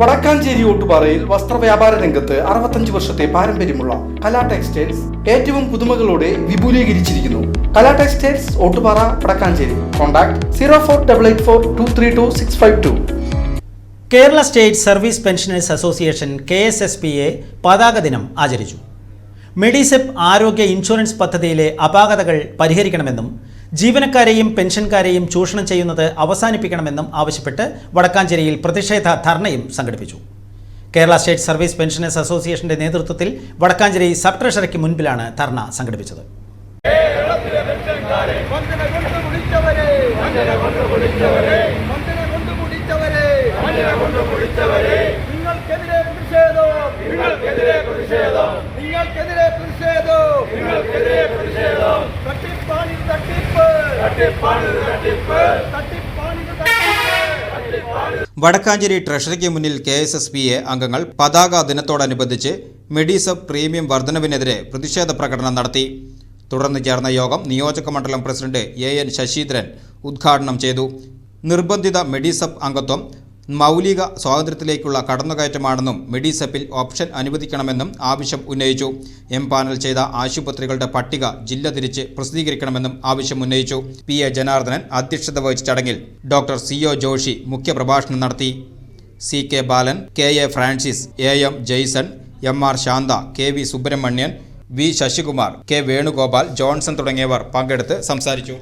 വടക്കാഞ്ചേരി ഓട്ടുപാറയിൽ വസ്ത്രവ്യാപാര രംഗത്ത് അറുപത്തഞ്ച് വർഷത്തെ പാരമ്പര്യമുള്ള കലാ ടെക്സ്റ്റൈൽസ് ഏറ്റവും പുതുമകളോടെ വിപുലീകരിച്ചിരിക്കുന്നു. Kala textiles Ottupara Vadakkanchery. Contact zero four double eight four two three two six five two. Kerala state service pensioners association K S S P A പതാക ദിനം ആചരിച്ചു. മെഡിസെപ്പ് ആരോഗ്യ ഇൻഷുറൻസ് പദ്ധതിയിലെ അപാകതകൾ പരിഹരിക്കണമെന്നും ജീവനക്കാരെയും പെൻഷൻകാരെയും ചൂഷണം ചെയ്യുന്നത് അവസാനിപ്പിക്കണമെന്നും ആവശ്യപ്പെട്ട് വടക്കാഞ്ചേരിയിൽ പ്രതിഷേധ ധർണയും സംഘടിപ്പിച്ചു. കേരള സ്റ്റേറ്റ് സർവീസ് പെൻഷനേഴ്സ് അസോസിയേഷന്റെ നേതൃത്വത്തിൽ വടക്കാഞ്ചേരി സബ് ട്രഷറിക്ക് മുൻപിലാണ് ധർണ സംഘടിപ്പിച്ചത്. വഞ്ചന കൊണ്ട് വിളിച്ചവരെ വഞ്ചന കൊണ്ട് കുടിച്ചവരെ വഞ്ചന കൊണ്ട് കുടിച്ചവരെ വഞ്ചന കൊണ്ട് കുടിച്ചവരെ നിങ്ങൾക്കെതിരെ പ്രതിഷേധം നിങ്ങൾക്കെതിരെ പ്രതിഷേധം നിങ്ങൾക്കെതിരെ പ്രതിഷേധം നിങ്ങൾക്കെതിരെ പ്രതിഷേധം തട്ടിപ്പാണി തട്ടിപ്പ് തട്ടിപ്പാണ് തട്ടിപ്പ് തട്ടിപ്പാണി തട്ടിപ്പ് വടക്കാഞ്ചേരി ട്രഷറിക്ക് മുന്നിൽ K S S P A അംഗങ്ങൾ പതാക ദിനത്തോടനുബന്ധിച്ച് മെഡിസബ് പ്രീമിയം വർധനവിനെതിരെ പ്രതിഷേധ പ്രകടനം നടത്തി. തുടർന്ന് ചേർന്ന യോഗം നിയോജക മണ്ഡലം പ്രസിഡന്റ് എ എൻ ശശീന്ദ്രൻ ഉദ്ഘാടനം ചെയ്തു. നിർബന്ധിത മെഡിസബ് അംഗത്വം മൗലിക സ്വാതന്ത്ര്യത്തിലേക്കുള്ള കടന്നുകയറ്റമാണെന്നും മെഡിസപ്പിൽ ഓപ്ഷൻ അനുവദിക്കണമെന്നും ആവശ്യം ഉന്നയിച്ചു. എം പാനൽ ചെയ്ത ആശുപത്രികളുടെ പട്ടിക ജില്ല തിരിച്ച് പ്രസിദ്ധീകരിക്കണമെന്നും ആവശ്യം ഉന്നയിച്ചു. പി എ ജനാർദ്ദനൻ അധ്യക്ഷത വഹിച്ച ചടങ്ങിൽ ഡോക്ടർ സി ഒ ജോഷി മുഖ്യപ്രഭാഷണം നടത്തി. C K Balan K A Francis A M Jaison M R Shantha K V Subramanian V Sasikumar K Venugopal Johnson തുടങ്ങിയവർ പങ്കെടുത്ത് സംസാരിച്ചു.